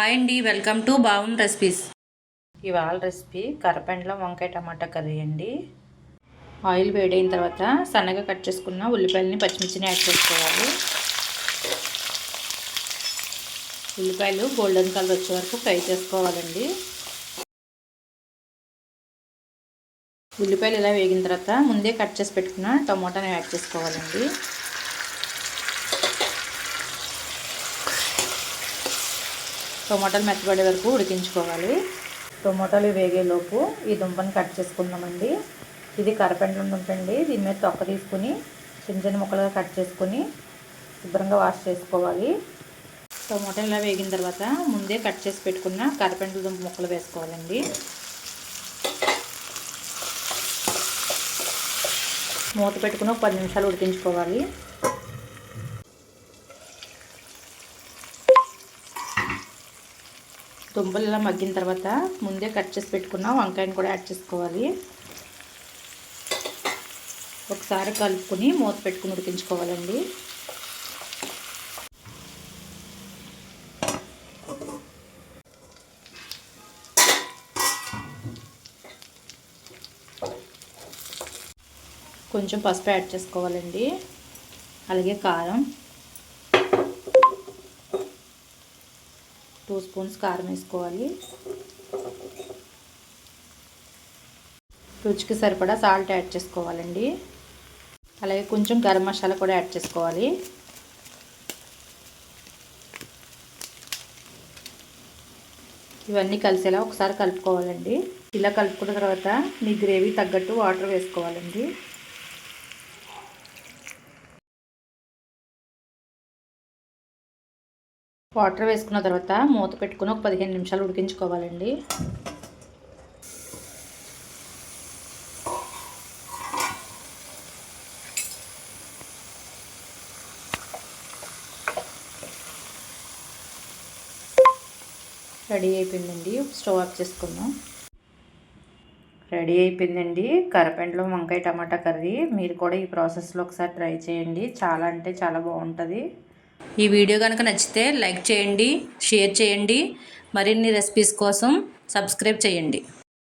Hi అండి welcome to బావం recipes. ఇవాళ రెసిపీ కరపెండలం వంకాయ టమాటా కర్రీ అండి. ఆయిల్ వేడైన తర్వాత సన్నగా కట్ చేసుకున్న ఉల్లిపాయలని పచ్చిమిర్చిని యాడ్ చేసుకోవాలి. ఉల్లిపాయలు గోల్డెన్ కలర్ వచ్చే వరకు ఫ్రై చేసుకోవాలండి. ఉల్లిపాయలు ఇలా వేగిన తర్వాత ముందే కట్ చేసి పెట్టుకున్న టమాటాని యాడ్ చేసుకోవాలండి. టొమాటోలు మెత్తబడే వరకు ఉడికించుకోవాలి. టొమాటోలు వేగేలోపు ఈ దుంపని కట్ చేసుకుందామండి. ఇది కరపెండలం దుంపండి దీని మీద తొక్క తీసుకుని చిన్న చిన్న ముక్కలుగా కట్ చేసుకొని శుభ్రంగా వాష్ చేసుకోవాలి. టొమాటో ఇలా వేగిన తర్వాత ముందే కట్ చేసి పెట్టుకున్న కరపెండల దుంప ముక్కలు వేసుకోవాలండి. మూత పెట్టుకుని ఒక పది నిమిషాలు ఉడికించుకోవాలి. దుంపలు ఇలా మగ్గిన తర్వాత ముందే కట్ చేసి పెట్టుకున్న వంకాయని కూడా యాడ్ చేసుకోవాలి. ఒకసారి కలుపుకొని మూత పెట్టుకుని ఉడికించుకోవాలండి. కొంచెం పసుపు యాడ్ చేసుకోవాలండి. అలాగే కారం. టూ స్పూన్స్ కారం వేసుకోవాలి. రుచికి సరిపడా సాల్ట్ యాడ్ చేసుకోవాలండి. అలాగే కొంచెం గరం మసాలా కూడా యాడ్ చేసుకోవాలి. ఇవన్నీ కలిసేలా ఒకసారి కలుపుకోవాలండి. ఇలా కలుపుకున్న తర్వాత మీ గ్రేవీ తగ్గట్టు వాటర్ వేసుకోవాలండి. వాటర్ వేసుకున్న తర్వాత మూత పెట్టుకుని ఒక పదిహేను నిమిషాలు ఉడికించుకోవాలండి. రెడీ అయిపోయిందండి. స్టవ్ ఆఫ్ చేసుకుందాం. రెడీ అయిపోయిందండి. కరపెండలో వంకాయ టమాటా కర్రీ. మీరు కూడా ఈ ప్రాసెస్లో ఒకసారి ట్రై చేయండి. చాలా అంటే చాలా బాగుంటుంది. ఈ వీడియో కనుక నచ్చితే లైక్ చేయండి షేర్ చేయండి. మరిన్ని రెసిపీస్ కోసం సబ్స్క్రైబ్ చేయండి.